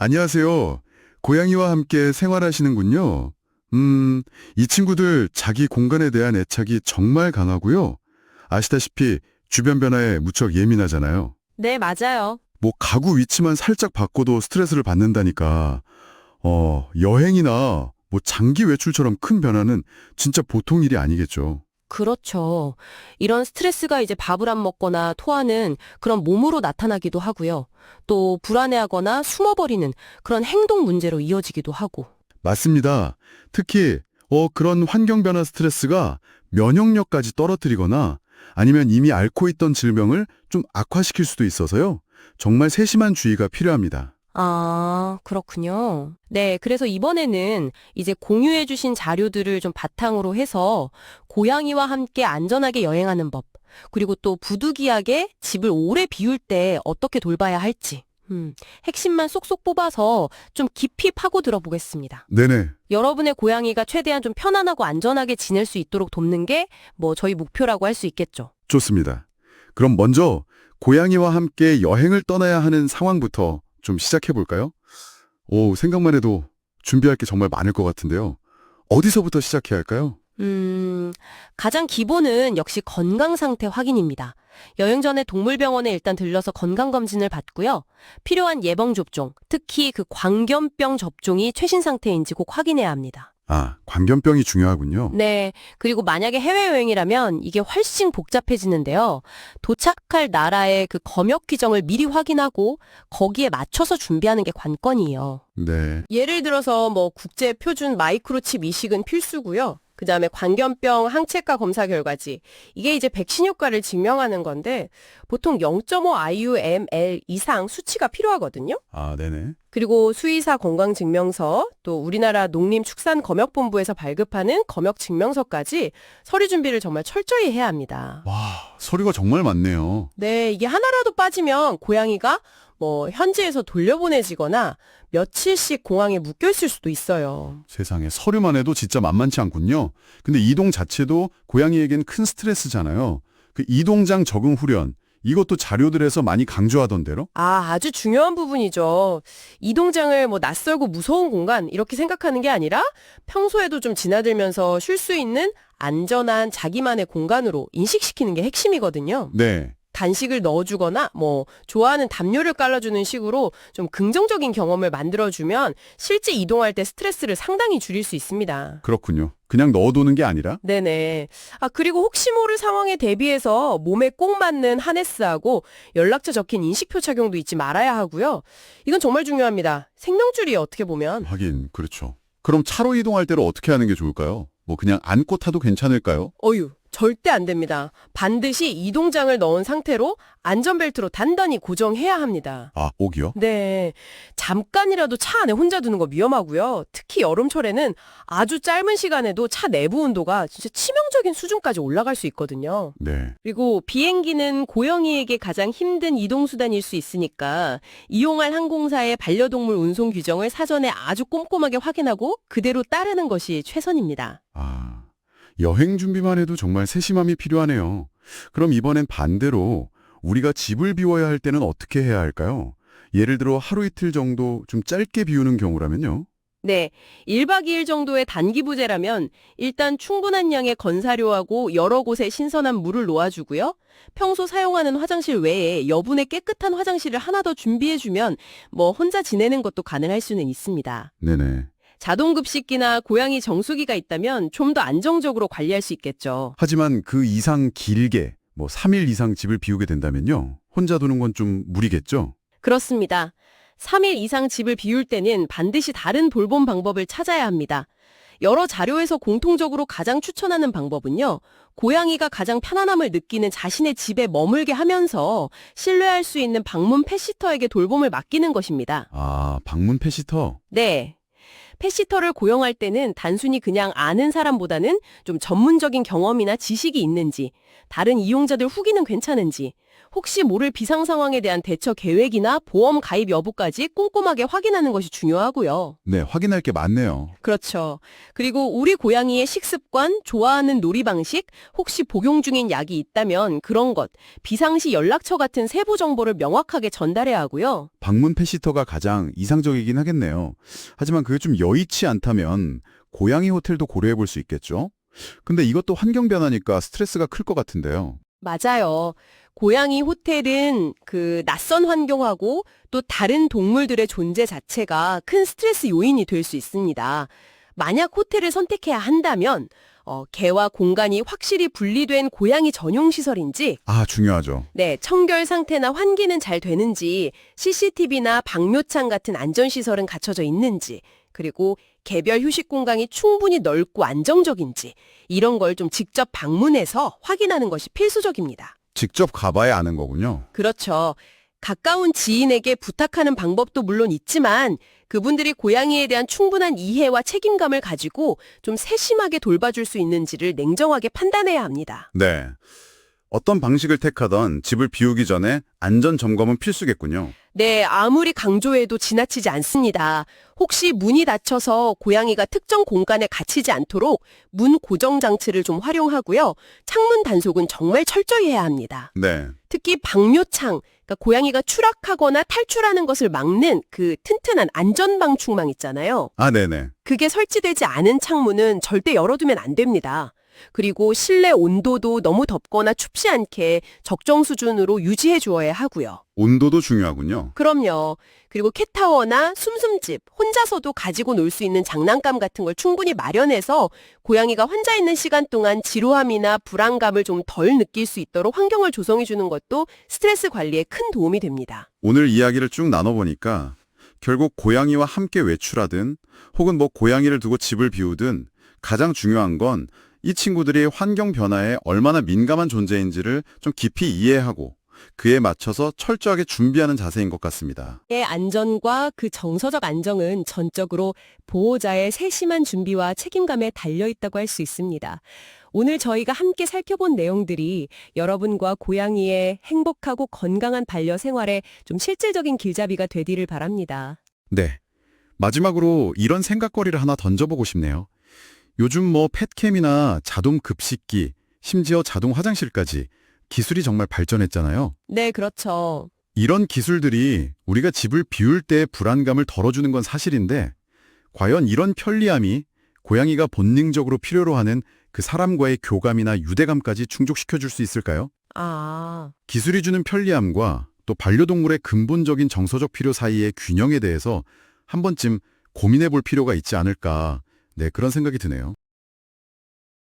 안녕하세요. 고양이와 함께 생활하시는군요. 음, 이 친구들 자기 공간에 대한 애착이 정말 강하고요. 아시다시피 주변 변화에 무척 예민하잖아요. 네, 맞아요. 뭐 가구 위치만 살짝 바꿔도 스트레스를 받는다니까. 어, 여행이나 뭐 장기 외출처럼 큰 변화는 진짜 보통 일이 아니겠죠. 그렇죠. 이런 스트레스가 이제 밥을 안 먹거나 토하는 그런 몸으로 나타나기도 하고요. 또 불안해하거나 숨어버리는 그런 행동 문제로 이어지기도 하고. 맞습니다. 특히 어 그런 환경 변화 스트레스가 면역력까지 떨어뜨리거나 아니면 이미 앓고 있던 질병을 좀 악화시킬 수도 있어서요. 정말 세심한 주의가 필요합니다. 아, 그렇군요. 네, 그래서 이번에는 이제 공유해주신 자료들을 좀 바탕으로 해서 고양이와 함께 안전하게 여행하는 법, 그리고 또 부득이하게 집을 오래 비울 때 어떻게 돌봐야 할지, 음, 핵심만 쏙쏙 뽑아서 좀 깊이 파고 들어보겠습니다. 네네. 여러분의 고양이가 최대한 좀 편안하고 안전하게 지낼 수 있도록 돕는 게 뭐 저희 목표라고 할 수 있겠죠. 좋습니다. 그럼 먼저 고양이와 함께 여행을 떠나야 하는 상황부터 좀 시작해 볼까요? 오, 생각만 해도 준비할 게 정말 많을 것 같은데요. 어디서부터 시작해야 할까요? 음, 가장 기본은 역시 건강 상태 확인입니다. 여행 전에 동물병원에 일단 들러서 건강검진을 받고요. 필요한 예방접종, 특히 그 광견병 접종이 최신 상태인지 꼭 확인해야 합니다. 아, 광견병이 중요하군요. 네. 그리고 만약에 해외여행이라면 이게 훨씬 복잡해지는데요. 도착할 나라의 그 검역 규정을 미리 확인하고 거기에 맞춰서 준비하는 게 관건이에요. 네. 예를 들어서 뭐 국제 표준 마이크로칩 이식은 필수고요. 그 다음에 광견병 항체가 검사 결과지. 이게 이제 백신 효과를 증명하는 건데 보통 0.5 IUML 이상 수치가 필요하거든요. 아, 네네. 그리고 수의사 건강증명서, 또 우리나라 농림축산검역본부에서 발급하는 검역증명서까지 서류 준비를 정말 철저히 해야 합니다. 와, 서류가 정말 많네요. 네, 이게 하나라도 빠지면 고양이가 뭐 현지에서 돌려보내지거나 며칠씩 공항에 묶여 있을 수도 있어요. 세상에 서류만 해도 진짜 만만치 않군요. 근데 이동 자체도 고양이에겐 큰 스트레스잖아요. 그 이동장 적응 후련 이것도 자료들에서 많이 강조하던데요. 아, 아주 중요한 부분이죠. 이동장을 뭐 낯설고 무서운 공간 이렇게 생각하는 게 아니라 평소에도 좀 지나들면서 쉴 수 있는 안전한 자기만의 공간으로 인식시키는 게 핵심이거든요. 네. 간식을 넣어주거나 뭐 좋아하는 담요를 깔아주는 식으로 좀 긍정적인 경험을 만들어주면 실제 이동할 때 스트레스를 상당히 줄일 수 있습니다. 그렇군요. 그냥 넣어두는 게 아니라 네네. 아, 그리고 혹시 모를 상황에 대비해서 몸에 꼭 맞는 하네스하고 연락처 적힌 인식표 착용도 잊지 말아야 하고요. 이건 정말 중요합니다. 생명줄이 어떻게 보면. 하긴 그렇죠. 그럼 차로 이동할 때로 어떻게 하는 게 좋을까요? 뭐 그냥 안고 타도 괜찮을까요? 어유, 절대 안 됩니다. 반드시 이동장을 넣은 상태로 안전벨트로 단단히 고정해야 합니다. 아, 옥이요? 네. 잠깐이라도 차 안에 혼자 두는 거 위험하고요. 특히 여름철에는 아주 짧은 시간에도 차 내부 온도가 진짜 치명적인 수준까지 올라갈 수 있거든요. 네. 그리고 비행기는 고양이에게 가장 힘든 이동수단일 수 있으니까 이용할 항공사의 반려동물 운송 규정을 사전에 아주 꼼꼼하게 확인하고 그대로 따르는 것이 최선입니다. 아, 여행 준비만 해도 정말 세심함이 필요하네요. 그럼 이번엔 반대로 우리가 집을 비워야 할 때는 어떻게 해야 할까요? 예를 들어 하루 이틀 정도 좀 짧게 비우는 경우라면요. 네, 1박 2일 정도의 단기 부재라면 일단 충분한 양의 건사료하고 여러 곳에 신선한 물을 놓아주고요. 평소 사용하는 화장실 외에 여분의 깨끗한 화장실을 하나 더 준비해주면 뭐 혼자 지내는 것도 가능할 수는 있습니다. 네네. 자동급식기나 고양이 정수기가 있다면 좀 더 안정적으로 관리할 수 있겠죠. 하지만 그 이상 길게 뭐 3일 이상 집을 비우게 된다면요. 혼자 두는 건 좀 무리겠죠? 그렇습니다. 3일 이상 집을 비울 때는 반드시 다른 돌봄 방법을 찾아야 합니다. 여러 자료에서 공통적으로 가장 추천하는 방법은요. 고양이가 가장 편안함을 느끼는 자신의 집에 머물게 하면서 신뢰할 수 있는 방문 펫시터에게 돌봄을 맡기는 것입니다. 아, 방문 펫시터. 네. 펫시터를 고용할 때는 단순히 그냥 아는 사람보다는 좀 전문적인 경험이나 지식이 있는지, 다른 이용자들 후기는 괜찮은지, 혹시 모를 비상 상황에 대한 대처 계획이나 보험 가입 여부까지 꼼꼼하게 확인하는 것이 중요하고요. 네, 확인할 게 많네요. 그렇죠. 그리고 우리 고양이의 식습관, 좋아하는 놀이 방식, 혹시 복용 중인 약이 있다면 그런 것, 비상시 연락처 같은 세부 정보를 명확하게 전달해야 하고요. 방문 펫시터가 가장 이상적이긴 하겠네요. 하지만 그게 좀 여의치 않다면 고양이 호텔도 고려해 볼 수 있겠죠? 근데 이것도 환경 변화니까 스트레스가 클 것 같은데요. 맞아요. 고양이 호텔은 그 낯선 환경하고 또 다른 동물들의 존재 자체가 큰 스트레스 요인이 될 수 있습니다. 만약 호텔을 선택해야 한다면 어, 개와 공간이 확실히 분리된 고양이 전용 시설인지 아, 중요하죠. 네, 청결 상태나 환기는 잘 되는지, CCTV나 방묘창 같은 안전 시설은 갖춰져 있는지, 그리고 개별 휴식 공간이 충분히 넓고 안정적인지, 이런 걸 좀 직접 방문해서 확인하는 것이 필수적입니다. 직접 가봐야 아는 거군요. 그렇죠. 가까운 지인에게 부탁하는 방법도 물론 있지만, 그분들이 고양이에 대한 충분한 이해와 책임감을 가지고 좀 세심하게 돌봐줄 수 있는지를 냉정하게 판단해야 합니다. 네. 어떤 방식을 택하던 집을 비우기 전에 안전 점검은 필수겠군요. 네, 아무리 강조해도 지나치지 않습니다. 혹시 문이 닫혀서 고양이가 특정 공간에 갇히지 않도록 문 고정 장치를 좀 활용하고요. 창문 단속은 정말 철저히 해야 합니다. 네. 특히 방묘창, 그러니까 고양이가 추락하거나 탈출하는 것을 막는 그 튼튼한 안전방충망 있잖아요. 아, 네네. 그게 설치되지 않은 창문은 절대 열어두면 안 됩니다. 그리고 실내 온도도 너무 덥거나 춥지 않게 적정 수준으로 유지해 주어야 하고요. 온도도 중요하군요. 그럼요. 그리고 캣타워나 숨숨집, 혼자서도 가지고 놀 수 있는 장난감 같은 걸 충분히 마련해서 고양이가 혼자 있는 시간 동안 지루함이나 불안감을 좀 덜 느낄 수 있도록 환경을 조성해 주는 것도 스트레스 관리에 큰 도움이 됩니다. 오늘 이야기를 쭉 나눠보니까 결국 고양이와 함께 외출하든 혹은 뭐 고양이를 두고 집을 비우든 가장 중요한 건 이 친구들이 환경 변화에 얼마나 민감한 존재인지를 좀 깊이 이해하고 그에 맞춰서 철저하게 준비하는 자세인 것 같습니다. 의 안전과 그 정서적 안정은 전적으로 보호자의 세심한 준비와 책임감에 달려 있다고 할 수 있습니다. 오늘 저희가 함께 살펴본 내용들이 여러분과 고양이의 행복하고 건강한 반려 생활에 좀 실질적인 길잡이가 되기를 바랍니다. 네. 마지막으로 이런 생각거리를 하나 던져보고 싶네요. 요즘 뭐 펫캠이나 자동 급식기, 심지어 자동 화장실까지 기술이 정말 발전했잖아요. 네, 그렇죠. 이런 기술들이 우리가 집을 비울 때 불안감을 덜어주는 건 사실인데 과연 이런 편리함이 고양이가 본능적으로 필요로 하는 그 사람과의 교감이나 유대감까지 충족시켜 줄 수 있을까요? 아, 기술이 주는 편리함과 또 반려동물의 근본적인 정서적 필요 사이의 균형에 대해서 한 번쯤 고민해 볼 필요가 있지 않을까 네 그런 생각이 드네요.